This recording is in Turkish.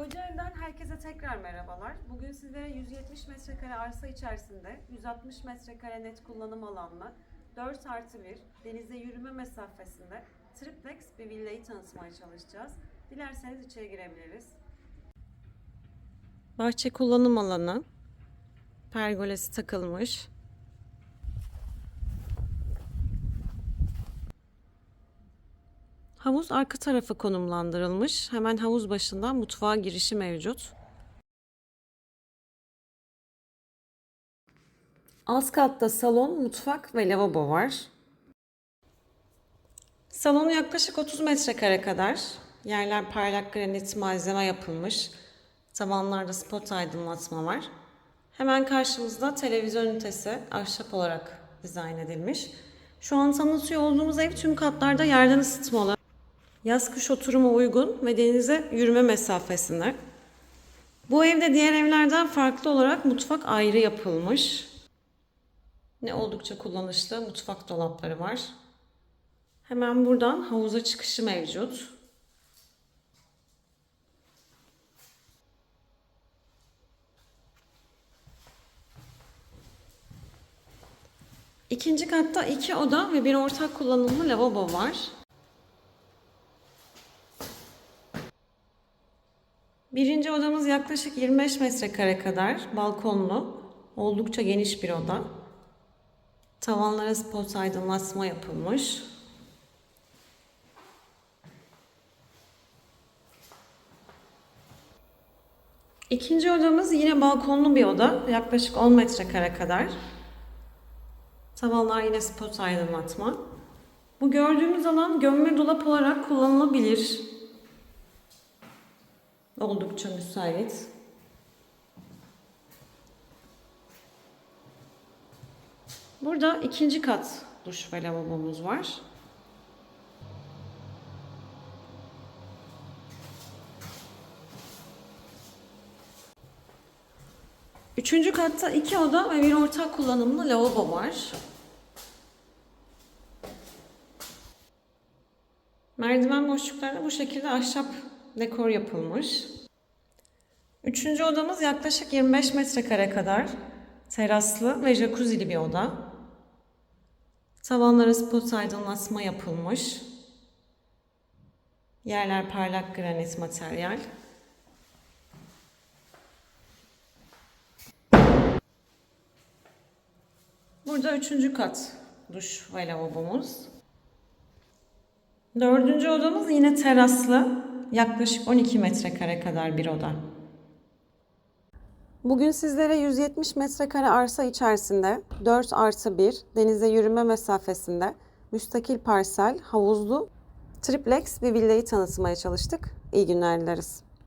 Kocaeli'den herkese tekrar merhabalar. Bugün sizlere 170 metrekare arsa içerisinde 160 metrekare net kullanım alanlı 4 artı 1 denize yürüme mesafesinde triplex bir villayı tanıtmaya çalışacağız. Dilerseniz içeri girebiliriz. Bahçe kullanım alanı. Pergolesi takılmış. Havuz arka tarafa konumlandırılmış. Hemen havuz başından mutfağa girişi mevcut. Alt katta salon, mutfak ve lavabo var. Salon yaklaşık 30 metrekare kadar. Yerler parlak granit malzeme yapılmış. Tavanlarda spot aydınlatma var. Hemen karşımızda televizyon ünitesi ahşap olarak dizayn edilmiş. Şu an tanıtıyor olduğumuz ev tüm katlarda yerden ısıtmalı. Yaz kış oturuma uygun ve denize yürüme mesafesinde. Bu evde diğer evlerden farklı olarak mutfak ayrı yapılmış. Ne oldukça kullanışlı mutfak dolapları var. Hemen buradan havuza çıkışı mevcut. İkinci katta iki oda ve bir ortak kullanımlı lavabo var. Birinci odamız yaklaşık 25 metrekare kadar balkonlu. Oldukça geniş bir oda. Tavanlara spot aydınlatma yapılmış. İkinci odamız yine balkonlu bir oda. Yaklaşık 10 metrekare kadar. Tavanlar yine spot aydınlatma. Bu gördüğümüz alan gömme dolap olarak kullanılabilir. Oldukça müsait. Burada ikinci kat duş ve lavabomuz var. Üçüncü katta iki oda ve bir ortak kullanımlı lavabo var. Merdiven boşluklarına bu şekilde ahşap dekor yapılmış. Üçüncü odamız yaklaşık 25 metrekare kadar. Teraslı ve jacuzzi'li bir oda. Tavanlara spot aydınlatma yapılmış. Yerler parlak granit materyal. Burada üçüncü kat duş ve lavabomuz. Dördüncü odamız yine teraslı. Yaklaşık 12 metrekare kadar bir oda. Bugün sizlere 170 metrekare arsa içerisinde 4 artı 1 denize yürüme mesafesinde müstakil parsel, havuzlu, triplex bir villayı tanıtmaya çalıştık. İyi günler dileriz.